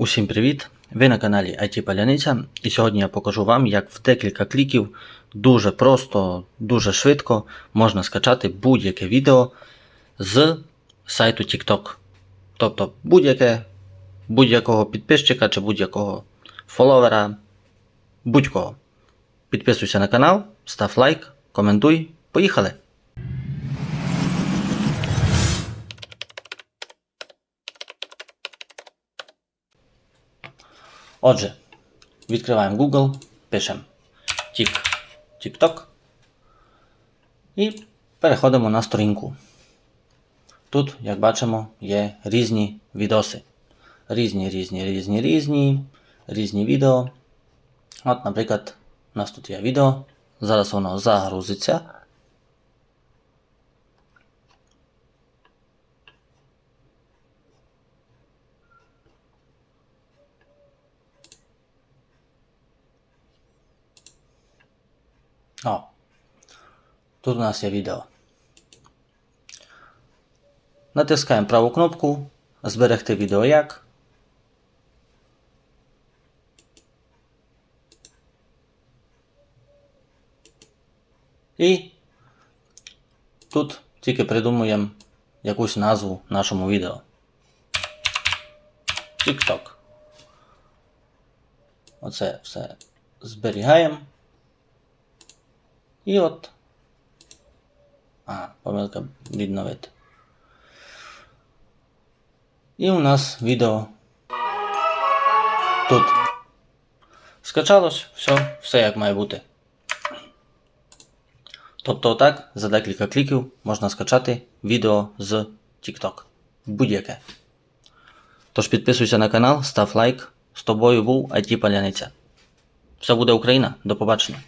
Усім привіт! Ви на каналі IT Паляниця і сьогодні я покажу вам, як в декілька кліків дуже просто, дуже швидко можна скачати будь-яке відео з сайту TikTok. Тобто будь-яке, будь-якого підписчика чи будь-якого фоловера, будь-кого. Підписуйся на канал, став лайк, коментуй. Поїхали! Отже, відкриваємо Google, пишемо Tik, TikTok і переходимо на сторінку. Тут, як бачимо, є різні відоси. Різні, різні, різні, різні, різні відео. От, наприклад, у нас тут є відео. Зараз воно загрузиться. О, тут у нас є відео. Натискаємо праву кнопку Зберегти відео як. І тут тільки придумуємо якусь назву нашому відео. TikTok. Оце все зберігаємо. І от. А, помилка відновити. І у нас відео тут. Скачалось, все, все як має бути. Тобто отак за декілька кліків можна скачати відео з TikTok. Будь-яке. Тож підписуйся на канал, став лайк. З тобою був IT Паляниця. Все буде Україна. До побачення.